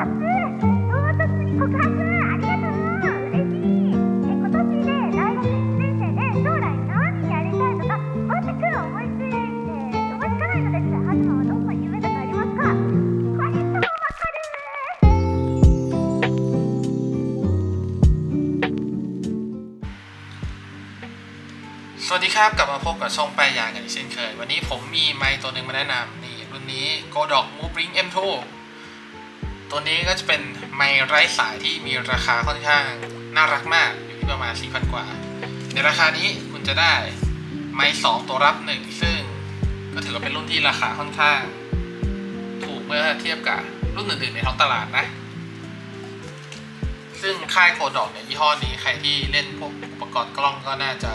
สวัสดีครับกลับมาพบกับช่องป้ายยางกันอีกเช่นเคย วันนี้ผมมีไมค์ตัวหนึ่งมาแนะนำนี่รุ่นนี้ Godok Move Ring M2 ตัวนี้ก็จะเป็นไมค์ไร้สายที่มีราคาค่อนข้างน่ารักมากอยู่ที่ประมาณ 4,000 กว่า ในราคานี้คุณจะได้ไมค์2ตัวรับ1ซึ่งก็ถือว่าเป็นรุ่นที่ราคาค่อนข้าง ถูกเมื่อเทียบกับรุ่นอื่นๆในท้องตลาดนะ ซึ่งค่ายโคดอกเนี่ยยี่ห้อนี้ใครที่เล่นพวกอุปกรณ์กล้องก็น่าจะ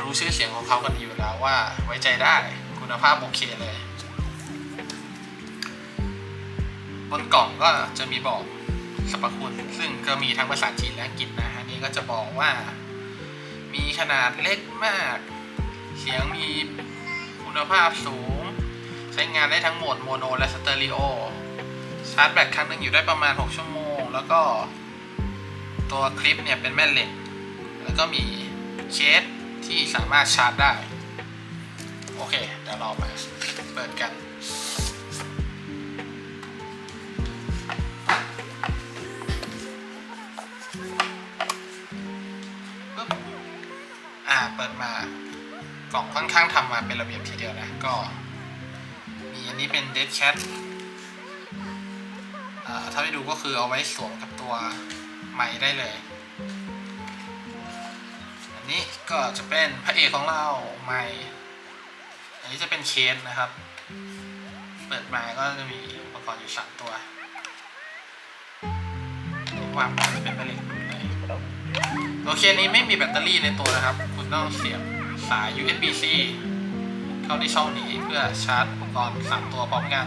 รู้ชื่อเสียงของเขากันดีอยู่แล้วว่าไว้ใจได้คุณภาพโอเคเลย นกล่องก็จะมีบอกสรรพคุณ ซึ่งก็มีทั้งภาษาจีนและอังกฤษนะอันนี้ก็จะบอกว่า มีขนาดเล็กมาก เสียงมีคุณภาพสูง ใช้งานได้ทั้งโหมดโมโนและสเตอริโอชาร์จแบตครั้งหนึ่งอยู่ได้ประมาณ 6 ชั่วโมง แล้วก็ตัวคลิปเนี่ยเป็นแม่เหล็ก แล้วก็มีเคสที่สามารถชาร์จได้ โอเคเดี๋ยวเรามาเปิดกัน ปิดมากล่องค่อนข้างทำมาเป็นระเบียบทีเดียวนะ ก็ มีอันนี้เป็น Dead Cat อ่าถ้าไปดูก็คือเอาไว้สวมกับตัวไม้ได้เลย อันนี้ก็จะเป็นพระเอกของเราไมค์อันนี้จะเป็นเคสนะครับ เปิดมาก็จะมีอุปกรณ์อยู่สามตัววางเป็นแม่เหล็ก หมดเคนี้ไม่มีแบตเตอรี่ในตัวนะครับ คุณต้องเสียบสาย USB-C เข้าที่ช่องนี้เพื่อชาร์จอุปกรณ์สามตัวพร้อมกัน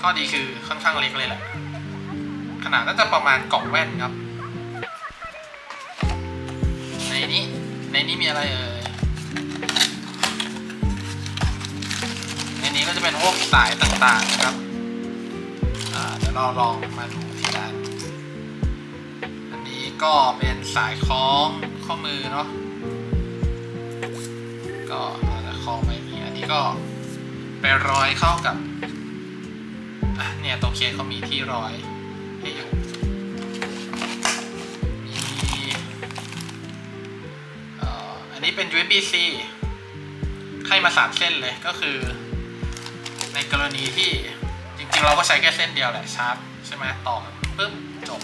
ข้อดีคือค่อนข้างเล็กเลยแหละ ขนาดน่าจะประมาณกล่องแว่นครับ ในนี้ ในนี้มีอะไรเอ่ย ในนี้ก็จะเป็นพวกสายต่างๆนะครับเดี๋ยวเราลองมาดู ก็เป็นสายคล้องข้อมือเนาะก็เราจะคล้องไว้นี้อันนี้ก็ไปร้อยเข้ากับเนี่ยตัวเคสเขามีที่ร้อยให้อยู่มีอันนี้เป็น USB-C ให้มาสามเส้นเลยก็คือ ในกรณีที่จริงๆเราก็ใช้แค่เส้นเดียวแหละชาร์จใช่ไหมต่อปึ๊บจบ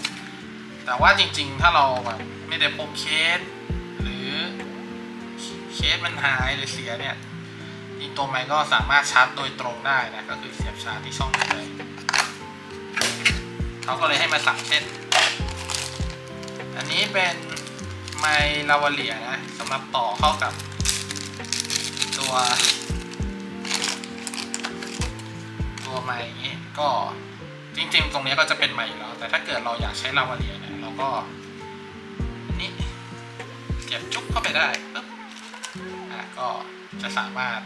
แต่ว่าจริงๆ ถ้าเราแบบไม่ได้พกเคส หรือเคสมันหายหรือเสียเนี่ยจริงตัวไม้ก็สามารถชาร์จโดยตรงได้นะ ก็คือเสียบชาร์จที่ช่องนี้เลยเขาก็เลยให้มาสามเส้น อันนี้เป็นไมลาวาเลียนะสำหรับต่อเข้ากับตัว ตัวไม้อย่างนี้ก็ จริง ๆ ตรงนี้ก็จะเป็นไม้อยู่แล้ว แต่ถ้าเกิดเราอยากใช้ลาวาเลียเนี่ยเราก็อันนี้เก็บจุ๊บเข้าไปได้ปึ๊บอะก็จะสามารถ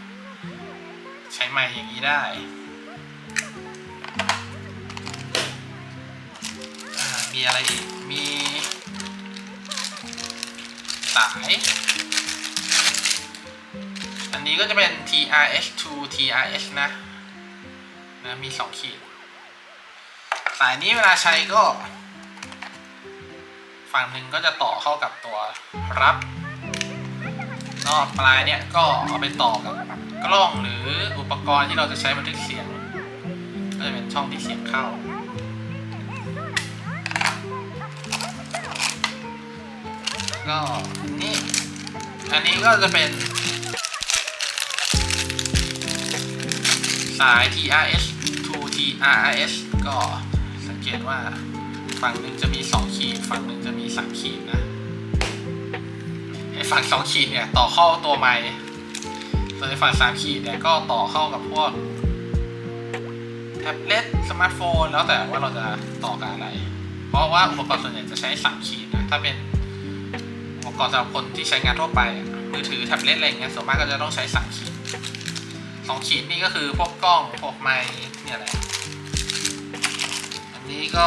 ใช้ไม้อย่างนี้ได้อ่ามีอะไรอีก มีสาย อันนี้ก็จะเป็น TRS to TRS นะนะ มีสองขีด สายนี้เวลาใช้ก็ ฝั่งหนึ่งก็จะต่อเข้ากับตัวรับก็ปลายเนี่ยก็เอาไปต่อกับกล้องหรืออุปกรณ์ที่เราจะใช้บันทึกเสียง ก็จะเป็นช่องที่เสียงเข้าก็นนี้อันนี้ก็จะเป็น สาย TRS to TRS ก็ เกตว่าฝั่งหนึ่งจะมี2ขีด ฝั่งหนึ่งจะมี3ขีดนะไอ้ฝั่ง2ขีดเนี่ยต่อเข้าตัวไม้ส่วนฝั่ง3ขีดเนี่ยก็ต่อเข้ากับพวกแท็บเล็ตสมาร์ทโฟนแล้วแต่ว่าเราจะต่อกับอะไร เพราะว่าอุปกรณ์ส่วนใหญ่จะใช้3ขีดนะถ้าเป็นอุปกรณ์สำหรับคนที่ใช้งานทั่วไปมือถือแท็บเล็ตอะไรเงี้ยส่วนมากก็จะต้องใช้สามขีดสองขีดนี่ก็คือพวกกล้องพวกไมค์เนี่ยแหละ นี้ก็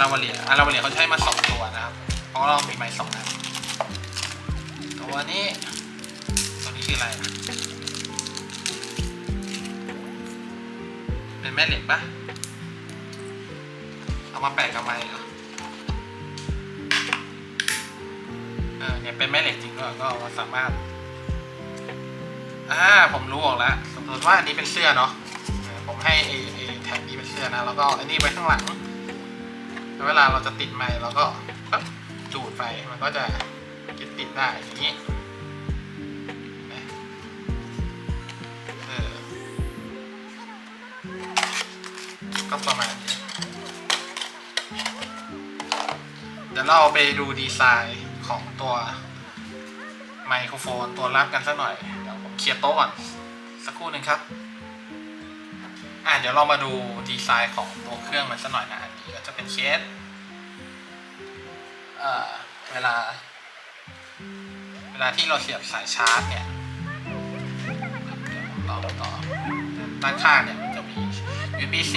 ลาวาเลียอาลาวาเลียเขาใช้มาสองตัวนะครับเพราะเรามีไม้สองอันตัวนี้ตัวนี้คืออะไรเป็นแม่เหล็กปะเอามาแปะกับไม้เหรอเออเนี่ยเป็นแม่เหล็กจริงด้วยก็สามารถอ่าผมรู้ออกแล้วสมมติว่าอันนี้เป็นเสื้อเนาะผมให้ไอ้ไอันนี้เป็นเสื้อนะแล้วก็อันนี้ไว้ข้างหลังเวลาเราจะติดไม้เราก็ปั๊บจูดไปมันก็จะติดติดได้อย่างนี้เออก็ประมาณนี้เดี๋ยวเราไปดูดีไซน์ของตัวไมโครโฟนตัวรับกันสักหน่อย เดี๋ยวผมเคลียร์โต๊ะก่อน สักครู่หนึ่งครับ อะเดี๋ยวเรามาดูดีไซน์ของตัวเครื่องมันสักหน่อยนะอันนี้ก็จะเป็นเคสเอ่อเวลา เวลาที่เราเสียบสายชาร์จเนี่ยต่อต่อด้านข้างเนี่ยมันจะมี USB-C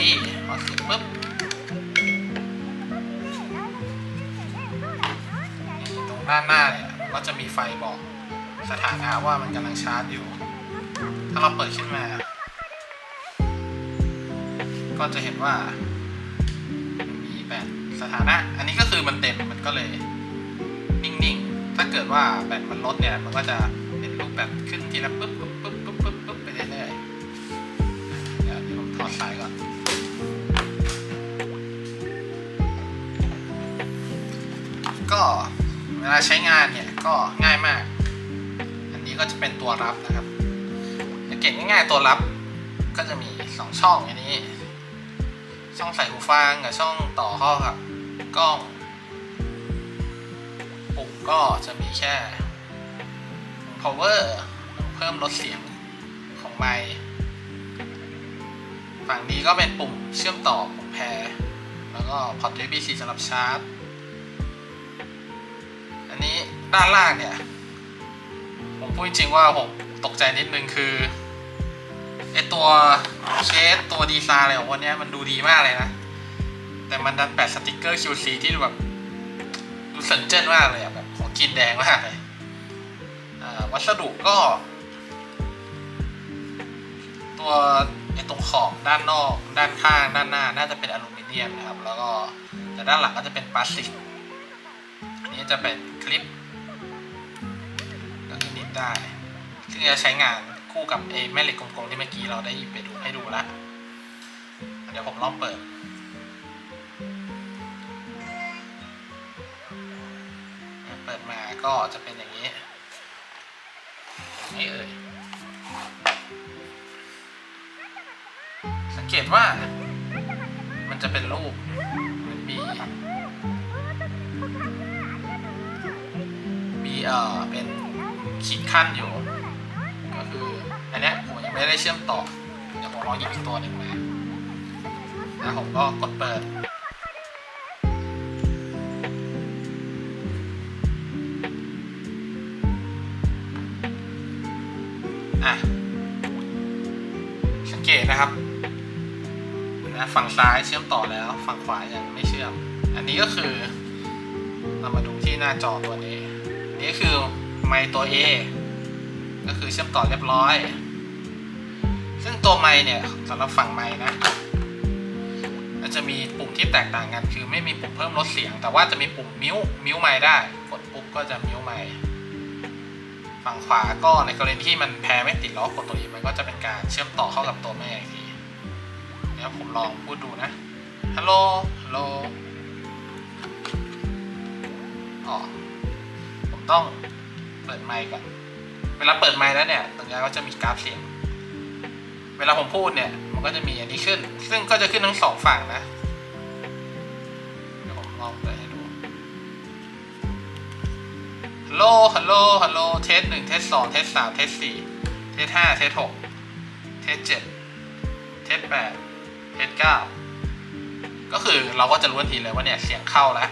พอเสียบปุ๊บตรงด้านหน้าเนี่ยก็จะมีไฟบอกสถานะว่ามันกำลังชาร์จอยู่ ถ้าเราเปิดขึ้นมา ก็จะเห็นว่ามีแบตสถานะ อันนี้ก็คือมันเต็มมันก็เลยนิ่งๆ ถ้าเกิดว่าแบตมันลดเนี่ย มันก็จะเป็นรูปแบบขึ้นทีละปุ๊บปุ๊บปุ๊บปุ๊บปุ๊บปุ๊บไปเรื่อยๆเดี๋ยวผมถอดสายก่อนก็เวลาใช้งานเนี่ยก็ง่ายมาก อันนี้ก็จะเป็นตัวรับนะครับสังเกตง่ายๆตัวรับก็จะมีสองช่องอันนี้ ช่องใส่หูฟังกับช่องต่อเข้ากับกล้อง ปุ่มก็จะมีแค่ power เพิ่มลดเสียงของไมค์ฝั่งนี้ก็เป็นปุ่มเชื่อมต่อปุ่มแพร แล้วก็พอร์ต USB-C สำหรับชาร์จ อันนี้ด้านล่างเนี่ย ผมพูดจริงๆว่าผมตกใจนิดนึงคือ ไอตัวเคสตัวดีไซน์อะไรของวันนี้มันดูดีมากเลยนะ แต่มันดันแปะสติกเกอร์ QC ที่แบบดูสนเจนมากเลยอะแบบของกินแดงมากเลยวัสดุก็ ตัวไอตรงขอบด้านนอกด้านข้างด้านหน้า น่าจะเป็นอลูมิเนียมนะครับ แล้วก็แต่ด้านหลังก็จะเป็นพลาสติกอันนี้จะเป็นคลิปก็คืนิดได้ซึ่งจะใช้งาน คู่กับไอ้แม่เหล็กกลมๆที่เมื่อกี้เราได้หยิบไปดูให้ดูแล้วเดี๋ยวผมลองเปิด เปิดมาก็จะเป็นอย่างนี้นี่เอ่ยสังเกตว่ามันจะเป็นรูปเหมือนมีมีเอ่อเป็นขีดขั้นอยู่ ไม่ได้เชื่อมต่อ เดี๋ยวผมลองหยิบอีกตัวหนึ่งมาแล้วผมก็กดเปิด อะ สังเกตนะครับนะฝั่งซ้ายเชื่อมต่อแล้ว ฝั่งขวายังไม่เชื่อม อันนี้ก็คือ เรามาดูที่หน้าจอตัวนี้ นี่คือไมค์ตัว A ก็คือเชื่อมต่อเรียบร้อย ซึ่งตัวไมค์เนี่ยสำหรับฝั่งไมค์นะมันจะมีปุ่มที่แตกต่างกัน คือไม่มีปุ่มเพิ่มลดเสียง แต่ว่าจะมีปุ่มมิวมิวไมค์ได้กดปุ๊บก็จะมิวไมค์ฝั่งขวาก็ในกรณีที่มันแพ้ไม่ติดล้อกดตัวนี้มันก็จะเป็นการเชื่อมต่อเข้ากับตัวแม่อีกทีเดี๋ยวผมลองพูดดูนะฮัลโหลฮัลโหลอ๋อผมต้องเปิดไมค์ก่อนเวลาเปิดไมค์แล้วเนี่ยตรงนี้ก็จะมีกราฟเสียง เวลาผมพูดเนี่ย มันก็จะมีอันนี้ขึ้น ซึ่งก็จะขึ้นทั้งสองฝั่งนะเดี๋ยวผมลองเปิดให้ดูฮัลโหลฮัลโหลฮัลโหลเทสหนึ่งเทสสองเทสสามเทสสี่เทสห้าเทสหกเทสเจ็ดเทสแปดเทสเก้าก็คือเราก็จะรู้ทันทีเลยว่าเนี่ยเสียงเข้าแล้ว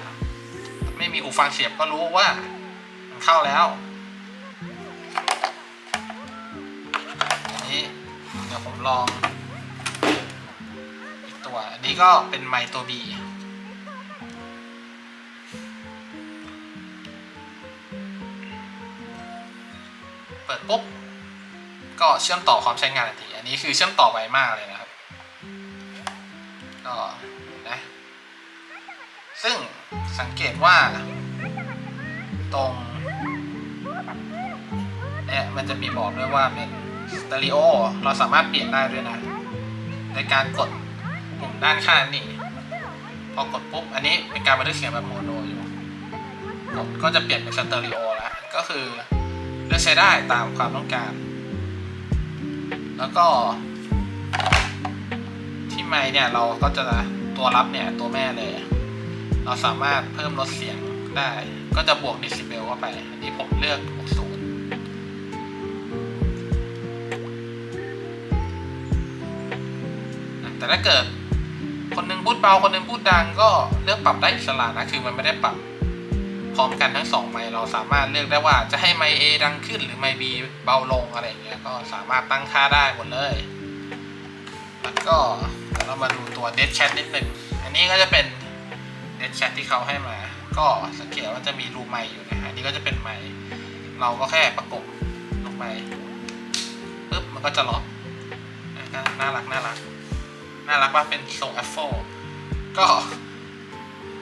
ไม่มีหูฟังเสียบก็รู้ว่ามันเข้าแล้ว ลองอีกตัว อันนี้ก็เป็นไมตัวบีเปิดปุ๊บ ก็เชื่อมต่อความใช้งานทันที อันนี้คือเชื่อมต่อไวมากเลยนะครับ ก็นะ ซึ่งสังเกตว่าตรงเนี่ยมันจะมีบอกด้วยว่าเป็น สเตอริโอเราสามารถเปลี่ยนได้ด้วยนะ ในการกดปุ่มด้านข้างนี่พอกดปุ๊บ อันนี้เป็นการบันทึกเสียงแบบโมโนอยู่กดก็จะเปลี่ยนเป็นสเตอริโอแล้วก็คือเลือกใช้ได้ตามความต้องการ แล้วก็ ที่ไม่เนี่ยเราก็จะตัวรับเนี่ยตัวแม่เลย เราสามารถเพิ่มลดเสียงได้ ก็จะบวกดิสเบลเข้าไป อันนี้ผมเลือก60 แต่ถ้าเกิด คนหนึงพูดเบาคนหนึงพูดดังก็เลือกปรับได้อิสระนะคือมันไม่ได้ปรับพร้อมกันทั้งสองไมค์เราสามารถเลือกได้ว่าจะให้ไมค์ A ดังขึ้นหรือไมค์ B เบาลงอะไรอย่างเงี้ยก็สามารถตั้งค่าได้หมดเลย แล้วก็เดี๋ยวเรามาดูตัว Dead Cat นิดหนึ่งอันนี้ก็จะเป็น Dead Cat ที่เขาให้มา ก็สังเกตว่าจะมีรูไมค์อยู่นะฮะอันนี้ก็จะเป็นไมค์เราก็แค่ประกบลงไปปุ๊บมันก็จะล็อกน่ารักน่ารัก น่ารักว่าเป็นทรงแอฟโฟก็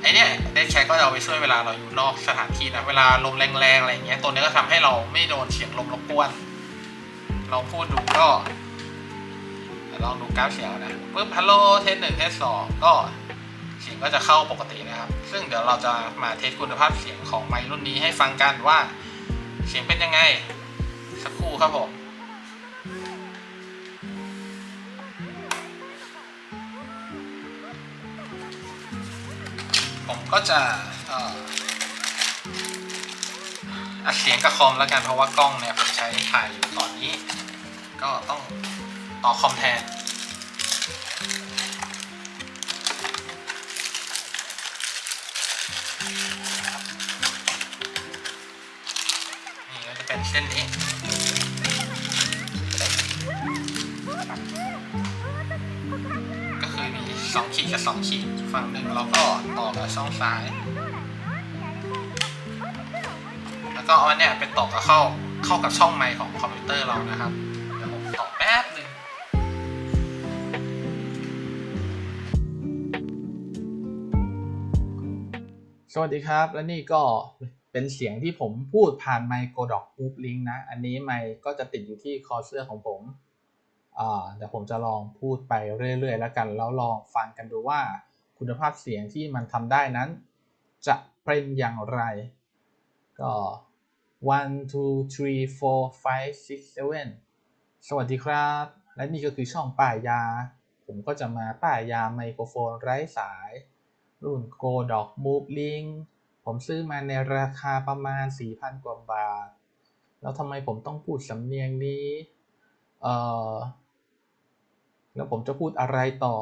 ไอเนี้ยเดดแคก็จะเอาไปช่วยเวลาเราอยู่นอกสถานที่นะเวลาลมแรงๆอะไรอย่างเงี้ยตัวนี้ก็ทำให้เราไม่โดนเสียงลมรบกวน เราพูดดูก็ลองดูกราฟเสียงนะปุ๊บฮัลโหลเทสหนึ่งเทสสองก็เสียงก็จะเข้าปกตินะครับ ซึ่งเดี๋ยวเราจะมาเทสคุณภาพเสียงของไมค์รุ่นนี้ให้ฟังกันว่า เสียงเป็นยังไง สักครู่ครับผม ผมก็จะเอ่ออัดเสียงกับคอมแล้วกันเพราะว่ากล้องเนี่ยผมใช้ถ่ายอยู่ตอนนี้ ก็ต้องต่อคอมแทนนี่ก็จะเป็นเส้นนี้ก็คือมีสองขีดกับสองขีด ฝั่งหนึ่งเราก็ต่อกับช่องซ้าย แล้วก็เอาเนี้ยไปต่อกับเข้าเข้ากับช่องไมค์ของคอมพิวเตอร์เรานะครับเดี๋ยวผมต่อแป๊บหนึ่งสวัสดีครับ และนี่ก็เป็นเสียงที่ผมพูดผ่านไมค์โกดอกปุ๊บลิงนะ อันนี้ไมค์ก็จะติดอยู่ที่คอเสื้อของผมเดี๋ยวผมจะลองพูดไปเรื่อยๆ แล้วกัน แล้วลองฟังกันดูว่า คุณภาพเสียงที่มันทำได้นั้น จะเป็นอย่างไร ก็ one two three four five six seven สวัสดีครับ และนี่ก็คือช่องป้ายยา ผมก็จะมาป้ายยาไมโครโฟนไร้สาย รุ่น Go Dog Move Link ผมซื้อมาในราคาประมาณ 4,000 กว่าบาท แล้วทำไมผมต้องพูดสำเนียงนี้ เออแล้วผมจะพูดอะไรต่อ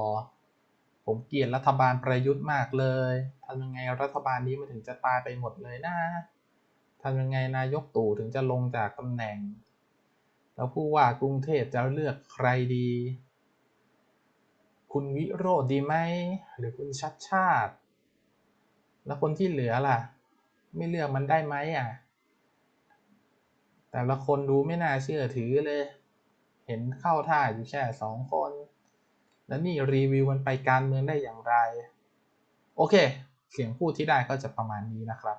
ผมเกลียดรัฐบาลประยุทธ์มากเลยทำยังไงรัฐบาลนี้มันถึงจะตายไปหมดเลยนะทำยังไงนายกตู่ถึงจะลงจากตำแหน่ง แล้วผู้ว่ากรุงเทพจะเลือกใครดี คุณวิโรจน์ดีไหม หรือคุณชัดชาติ แล้วคนที่เหลือล่ะ ไม่เลือกมันได้ไหมอะ แต่ละคนดูไม่น่าเชื่อถือเลย เห็นเข้าท่าอยู่แค่สองคน แล้วนี่รีวิวมันไปการเมืองได้อย่างไร โอเค เสียงพูดที่ได้ก็จะประมาณนี้นะครับ